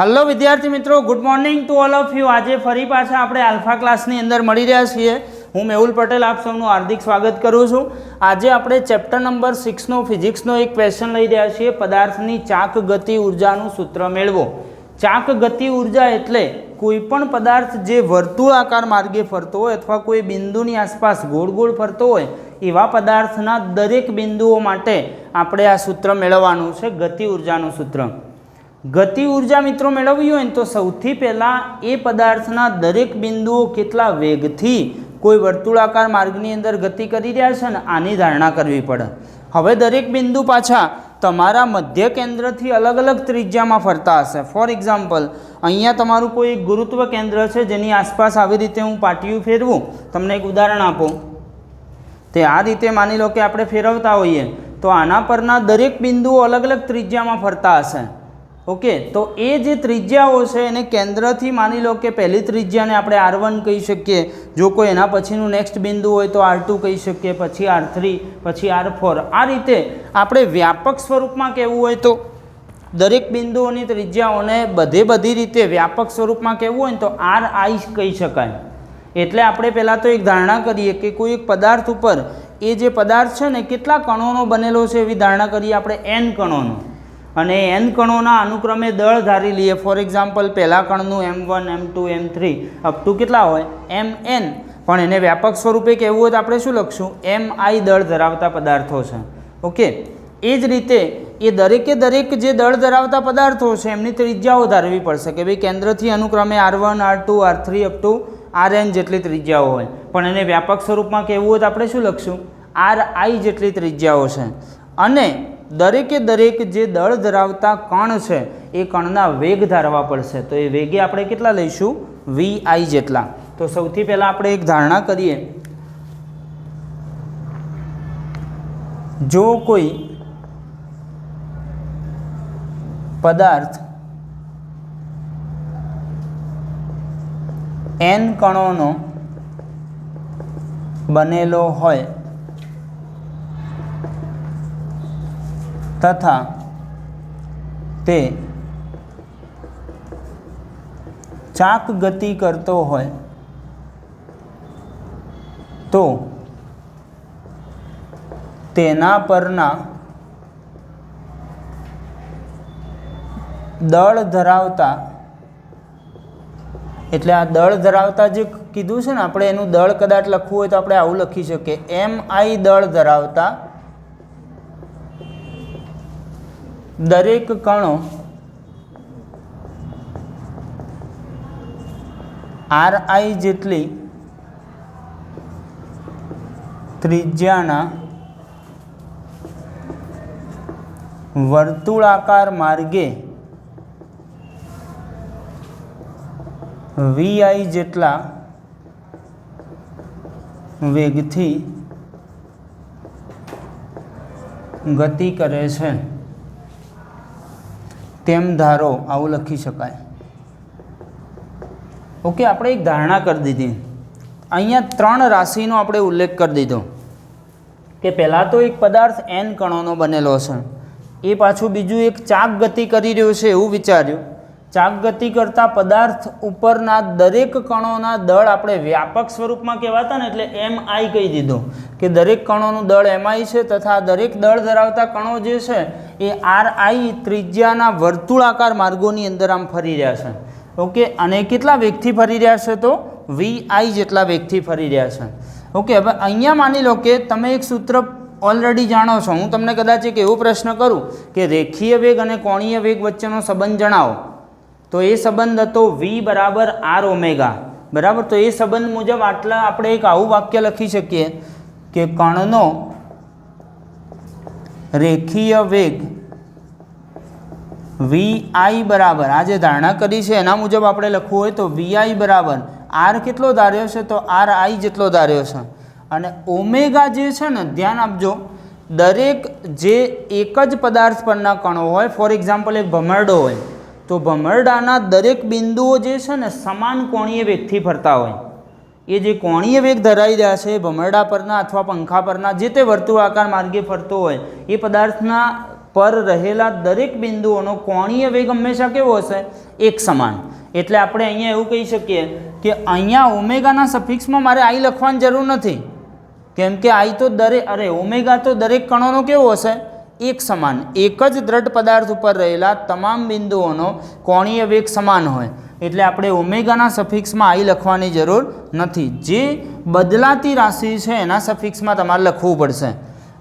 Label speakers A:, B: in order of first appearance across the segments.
A: Hello વિદ્યાર્થી મિત્રો. Good morning to all of you આજે ફરી પાછા આપણે આલ્ફા ક્લાસની અંદર મળી રહ્યા છીએ. હું મેહુલ પટેલ, આપ સૌનું હાર્દિક સ્વાગત કરું છું. આજે આપણે ચેપ્ટર નંબર સિક્સનો ફિઝિક્સનો એક ક્વેશ્ચન લઈ રહ્યા છીએ. પદાર્થની ચાક ગતિ ઉર્જાનું સૂત્ર મેળવો. ચાક ગતિ ઊર્જા એટલે કોઈ પણ પદાર્થ જે વર્તુળાકાર માર્ગે ફરતો હોય અથવા કોઈ બિંદુની આસપાસ ગોળ ગોળ ફરતો હોય, એવા પદાર્થના દરેક બિંદુઓ માટે આપણે આ સૂત્ર મેળવવાનું છે, ગતિ ઉર્જાનું સૂત્ર. ગતિ ઊર્જા મિત્રો મેળવવી હોય ને તો સૌથી પહેલાં એ પદાર્થના દરેક બિંદુઓ કેટલા વેગથી કોઈ વર્તુળાકાર માર્ગની અંદર ગતિ કરી રહ્યા છે ને આની ધારણા કરવી પડે. હવે દરેક બિંદુ પાછા તમારા મધ્ય કેન્દ્રથી અલગ અલગ ત્રિજ્યામાં ફરતા હશે. ફોર એક્ઝામ્પલ અહીંયા તમારું કોઈ ગુરુત્વ કેન્દ્ર છે જેની આસપાસ આવી રીતે હું પાટિયું ફેરવું. તમને એક ઉદાહરણ આપું. તે આ રીતે માની લો કે આપણે ફેરવતા હોઈએ, તો આના પરના દરેક બિંદુઓ અલગ અલગ ત્રિજ્યામાં ફરતા હશે. ઓકે, તો એ જે ત્રિજ્યાઓ છે એને કેન્દ્રથી માની લો કે પહેલી ત્રિજ્યાને આપણે આર વન કહી શકીએ. જો કોઈ એના પછીનું નેક્સ્ટ બિંદુ હોય તો આર ટુ કહી શકીએ, પછી આર થ્રી, પછી આર ફોર. આ રીતે આપણે વ્યાપક સ્વરૂપમાં કહેવું હોય તો દરેક બિંદુઓની ત્રિજ્યાઓને બધે બધી રીતે વ્યાપક સ્વરૂપમાં કહેવું હોય ને તો આર આઈ કહી શકાય. એટલે આપણે પહેલાં તો એક ધારણા કરીએ કે કોઈ એક પદાર્થ ઉપર એ જે પદાર્થ છે ને, કેટલા કણોનો બનેલો છે એવી ધારણા કરીએ આપણે એન કણોનો. અને એન કણોના અનુક્રમે દળ ધારી લઈએ. ફોર એક્ઝામ્પલ પહેલા કણનું M one M two M three up to કેટલા હોય? એમ એન પણ એને વ્યાપક સ્વરૂપે કહેવું હોય તો આપણે શું લખશું? એમ આઈ દળ ધરાવતા પદાર્થો છે. ઓકે એ જ રીતે એ દરેકે દરેક જે દળ ધરાવતા પદાર્થો છે, એમની ત્રિજ્યાઓ ધારવી પડશે કે ભાઈ કેન્દ્રથી અનુક્રમે R one, R two, R three up to R N જેટલી ત્રિજ્યાઓ હોય. પણ એને વ્યાપક સ્વરૂપમાં કહેવું હોય તો આપણે શું લખશું? આર આઈ જેટલી ત્રિજ્યાઓ છે. અને દરેકે દરેક જે દળ ધરાવતા કણ છે, એ કણના વેગ ધારવા પડશે. તો એ વેગે આપણે કેટલા લઈશું? વી આઈ જેટલા. તો સૌથી પહેલાં આપણે એક ધારણા કરીએ. જો કોઈ પદાર્થ એન કણોનો બનેલો હોય તથા તે ચાક ગતિ કરતો હોય તો તેના પરના દળ ધરાવતા, એટલે આ દળ ધરાવતા જે કીધું છે ને, આપણે એનું દળ કદાચ લખવું હોય તો આપણે આવું લખી શકીએ. એમ આઈ દળ ધરાવતા દરેક કણો આર આઈ જેટલી ત્રિજ્યાના વર્તુળાકાર માર્ગે વીઆઈ જેટલા વેગથી ગતિ કરે છે. તેમ ધારો આવું લખી શકાય. ઓકે આપણે એક ધારણા કરી દીધી. અહીંયા ત્રણ રાશિનો આપણે ઉલ્લેખ કરી દીધો. કે પહેલાં તો એક પદાર્થ એન કણોનો બનેલો છે એ પાછું બીજું એક ચાક ગતિ કરી રહ્યો છે એવું વિચાર્યું. ચાક ગતિ કરતા પદાર્થ ઉપરના દરેક કણોના દળ આપણે વ્યાપક સ્વરૂપમાં કહેવાતા ને એટલે એમ આઈ કહી દીધું. કે દરેક કણોનું દળ એમઆઈ છે તથા દરેક દળ ધરાવતા કણો જે છે એ આર આઈ ત્રિજ્યાના વર્તુળાકાર માર્ગોની અંદર આમ ફરી રહ્યા છે. ઓકે, અને કેટલા વેગથી ફરી રહ્યા છે તો? વી આઈ જેટલા વેગથી ફરી રહ્યા છે. ઓકે, હવે અહીંયા માની લો કે તમે એક સૂત્ર ઓલરેડી જાણો છો. હું તમને કદાચ એક એવો પ્રશ્ન કરું કે રેખીય વેગ અને કોણીય વેગ વચ્ચેનો સંબંધ જણાવો. તો એ સંબંધ હતો વી બરાબર આર ઓમેગા. બરાબર? તો એ સંબંધ મુજબ આટલા આપણે એક આવું વાક્ય લખી શકીએ કે કણનો રેખીય વેગ વી આઈ બરાબર. આ જે ધારણા કરી છે એના મુજબ આપણે લખવું હોય તો વી આઈ બરાબર. આર કેટલો ધાર્યો છે? તો આર આઈ જેટલો ધાર્યો છે. અને ઓમેગા જે છે ને, ધ્યાન આપજો, દરેક જે એક જ પદાર્થ પરના કણો હોય, ફોર એક્ઝામ્પલ એક ભમરડો હોય તો ભમરડાના દરેક બિંદુઓ જે છે ને સમાન કોણીય વેગથી ફરતા હોય. એ જે કોણીય વેગ ધરાવી રહ્યા છે, ભમરડા પરના અથવા પંખા પરના, જે તે વર્તુળાકાર માર્ગે ફરતો હોય, એ પદાર્થના પર રહેલા દરેક બિંદુઓનો કોણીય વેગ હંમેશા કેવો હશે? એક સમાન. એટલે આપણે અહીંયા એવું કહી શકીએ કે અહીંયા ઓમેગાના સફિક્સમાં મારે આઈ લખવાની જરૂર નથી. કેમ કે આઈ તો દરેક, અરે, ઓમેગા તો દરેક કણોનો કેવો હશે? એક સમાન. એક જ દ્રઢ પદાર્થ ઉપર રહેલા તમામ બિંદુઓનો કોણીય વેગ સમાન હોય. એટલે આપણે ઓમેગાના સફિક્સમાં આઈ લખવાની જરૂર નથી. જે બદલાતી રાશિ છે એના સફિક્સમાં તમારે લખવું પડશે.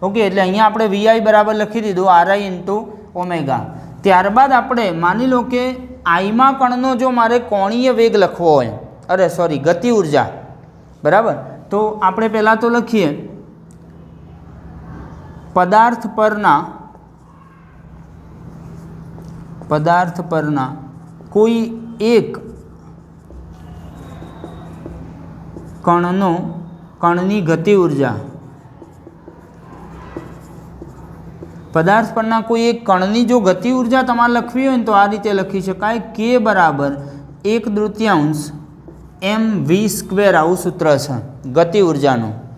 A: ઓકે એટલે અહીંયા આપણે વીઆઈ બરાબર લખી દીધું આરઆઈ ઇન્ટુ ઓમેગા ત્યારબાદ આપણે માની લો કે આઈમાં કણનો જો મારે કોણીય વેગ લખવો હોય, અરે સોરી ગતિ ઊર્જા. બરાબર? તો આપણે પહેલાં તો લખીએ. પદાર્થ પરના પદાર્થ પરના કોઈ એક કણનો, કણની ગતિ ઊર્જા. પદાર્થ પરના કોઈ એક કણની જો ગતિ ઊર્જા તમારે લખવી હોય ને તો આ રીતે લખી શકાય. કે બરાબર એક દૃતીયાંશ એમ વી સ્ક્વેર આવું સૂત્ર છે ગતિ ઉર્જાનું.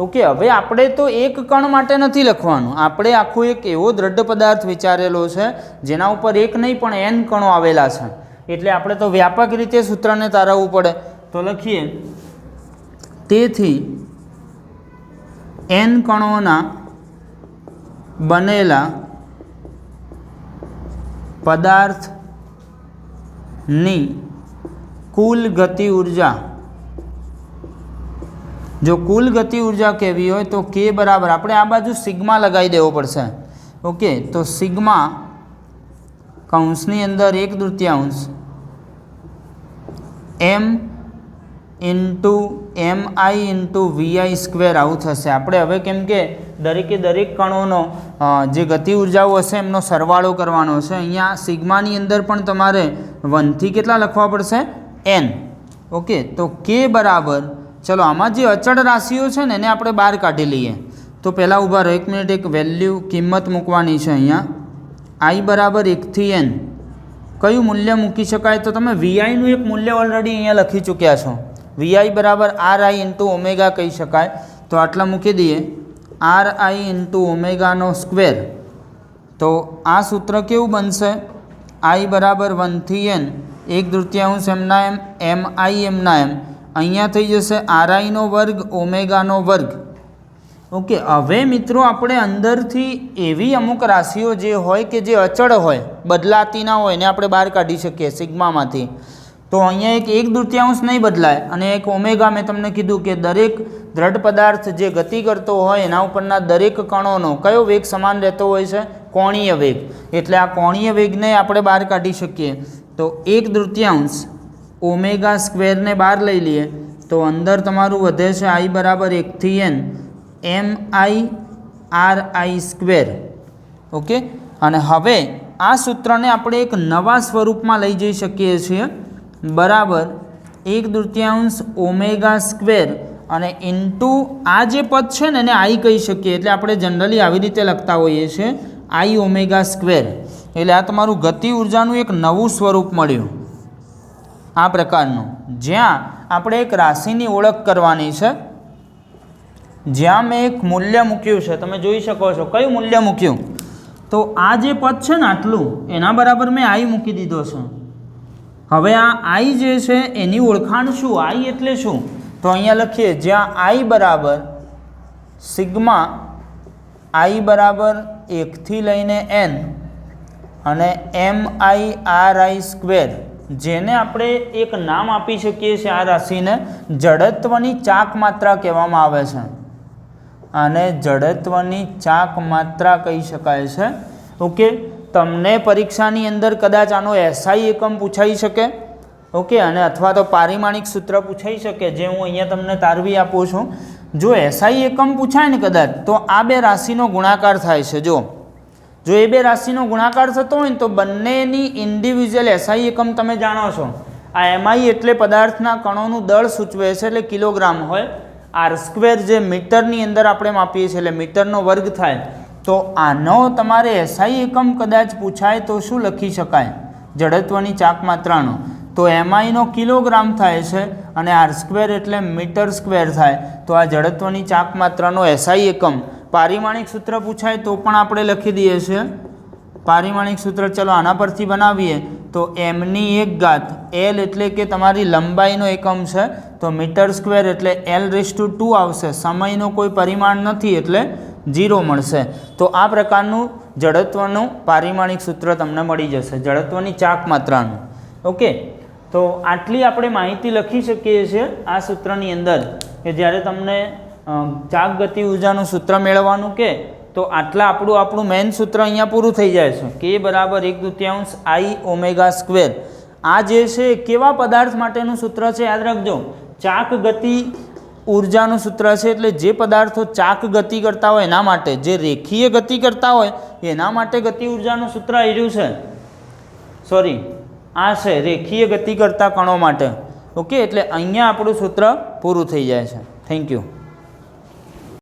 A: ઓકે હવે આપણે તો એક કણ માટે નથી લખવાનું. આપણે આખું એક એવો દ્રઢ પદાર્થ વિચારેલો છે, જેના ઉપર એક નહીં, પણ એન કણો આવેલા છે. એટલે આપણે તો વ્યાપક રીતે સૂત્રને તારવવું પડે. તો લખીએ. તેથી એન કણોના બનેલા પદાર્થની કુલ ગતિ ઊર્જા જો કુલ ગતિ ઊર્જા કહેવી હોય તો કે બરાબર, આપણે આ બાજુ સિગ્મા લગાવી દેવો પડશે. ઓકે, તો સિગ્મા કૌંસની અંદર એક તૃતીયાંશ M into M I into VI square આવું થશે. આપણે હવે કેમ કે દરેકે દરેક કણોનો જે ગતિ ઉર્જાઓ હશે એમનો સરવાળો કરવાનો છે. અહીંયા સિગ્માની અંદર પણ તમારે વનથી કેટલા લખવા પડશે? એન. ઓકે, તો કે બરાબર ચલો, આમાં જે અચળ રાશિઓ છે ને, એને આપણે બહાર કાઢી લઈએ. તો પહેલાં ઊભા રહો, એક મિનિટ, એક વેલ્યુ, કિંમત મૂકવાની છે અહીંયા. આઈ બરાબર એકથી એન. કયું મૂલ્ય મૂકી શકાય? તો તમે વીઆઈનું એક મૂલ્ય ઓલરેડી અહીંયા લખી ચૂક્યા છો. વીઆઈ બરાબર આર આઈ ઇન્ટુ ઓમેગા કહી શકાય. તો આટલા મૂકી દઈએ. આર આઈ ઇન્ટુ ઓમેગાનો સ્ક્વેર. તો આ સૂત્ર કેવું બનશે? આઈ બરાબર વનથી એન. એક તૃતીયાંશ એમના એમ એમ આઈ એમના એમ. અહીંયા થઈ જશે આરઆઈનો વર્ગ ઓમેગાનો વર્ગ. ઓકે હવે મિત્રો આપણે અંદરથી એવી અમુક રાશિઓ જે હોય કે જે અચળ હોય, બદલાતી ના હોય, એને આપણે બહાર કાઢી શકીએ સિગ્મામાંથી. તો અહીંયા એક એક દૃતીયાંશ નહીં બદલાય અને એક ઓમેગા મેં તમને કીધું કે દરેક દ્રઢ પદાર્થ જે ગતિ કરતો હોય, એના ઉપરના દરેક કણોનો કયો વેગ સમાન રહેતો હોય છે? કોણીય વેગ. એટલે આ કોણીય વેગને આપણે બહાર કાઢી શકીએ. તો એક તૃતીયાંશ ઓમેગા સ્ક્વેરને બહાર લઈ લઈએ, તો અંદર તમારું વધે છે આઈ બરાબર એકથી N. M I R I square. Okay? અને હવે આ સૂત્રને આપણે એક નવા સ્વરૂપમાં લઈ જઈ શકીએ છીએ. બરાબર એક તૃતીયાંશ ઓમેગા સ્ક્વેર. અને ઇન્ટુ આ જે પદ છે ને, એને આઈ કહી શકીએ. એટલે આપણે જનરલી આવી રીતે લખતા હોઈએ છીએ. I omega square. એટલે આ તમારું ગતિ ઉર્જાનું એક નવું સ્વરૂપ મળ્યું. આ પ્રકારનું. જ્યાં આપણે એક રાશિની ઓળખ કરવાની છે. જ્યાં મેં એક મૂલ્ય મૂક્યું છે. તમે જોઈ શકો છો. કયું મૂલ્ય મૂક્યું? તો આ જે પદ છે ને આટલું, એના બરાબર મેં આઈ મૂકી દીધો છે. હવે આ આઈ જે છે, એની ઓળખાણ શું? આઈ એટલે શું? તો અહીંયા લખીએ, જ્યાં આઈ બરાબર સિગ્મા આઈ બરાબર એકથી લઈને એન અને એમ આઈ આર આઈ સ્ક્વેર જેને આપણે એક નામ આપી શકીએ છીએ આ રાશિને જડત્વની ચાક માત્રા કહેવામાં આવે છે. આને જડત્વની ચાક માત્રા કહી શકાય છે. ઓકે, તમને પરીક્ષાની અંદર કદાચ આનો એસઆઈ એકમ પૂછાઈ શકે. ઓકે, અને અથવા તો પારિમાણિક સૂત્ર પૂછાઈ શકે, જે હું અહીંયા તમને તારવી આપું છું. જો એસઆઈ એકમ પૂછાય ને કદાચ, તો આ બે રાશિનો ગુણાકાર થાય છે. જો જો એ બે રાશિનો ગુણાકાર થતો હોય ને તો બંનેની ઇન્ડિવિજ્યુઅલ એસઆઈ એકમ તમે જાણો છો. આ એમઆઈ એટલે પદાર્થના કણોનું દળ સૂચવે છે એટલે કિલોગ્રામ હોય. આર સ્ક્વેર જે મીટરની અંદર આપણે માપીએ છીએ એટલે મીટરનો વર્ગ થાય. તો આનો તમારે એસઆઈ એકમ કદાચ પૂછાય તો શું લખી શકાય? જડત્વની ચાક માત્રાનો. તો એમઆઈનો કિલોગ્રામ થાય છે અને આર સ્ક્વેર એટલે મીટર સ્ક્વેર થાય. તો આ જડત્વની ચાક માત્રાનો એસઆઈ એકમ. પારિમાણિક સૂત્ર પૂછાય તો પણ આપણે લખી દઈએ છીએ. પારિમાણિક સૂત્ર ચલો આના પરથી બનાવીએ. તો એમની એક ગાત એલ એટલે કે તમારી લંબાઈનો એકમ છે. તો મીટર સ્ક્વેર એટલે એલ રેસ ટુ ટુ આવશે. સમયનો કોઈ પરિમાણ નથી એટલે જીરો મળશે. તો આ પ્રકારનું જડત્વનું પારિમાણિક સૂત્ર તમને મળી જશે. જડત્વની ચાક માત્રાનું. ઓકે? તો આટલી આપણે માહિતી લખી શકીએ છીએ આ સૂત્રની અંદર કે જ્યારે તમને ચાક ગતિ ઉર્જાનું સૂત્ર મેળવવાનું કે તો આટલા આપણું આપણું મેઇન સૂત્ર અહીંયા પૂરું થઈ જાય છે. કે બરાબર એક દૃત્યાંશ આઈ ઓમેગા સ્ક્વેર આ જે છે કેવા પદાર્થ માટેનું સૂત્ર છે યાદ રાખજો. ચાક ગતિ ઉર્જાનું સૂત્ર છે એટલે જે પદાર્થો ચાક ગતિ કરતા હોય એના માટે, જે રેખીય ગતિ કરતા હોય એના માટે ગતિ ઉર્જાનું સૂત્ર આવ્યું છે. સોરી આ છે રેખીય ગતિ કરતા કણો માટે. ઓકે એટલે અહીંયા આપણું સૂત્ર પૂરું થઈ જાય છે. Thank you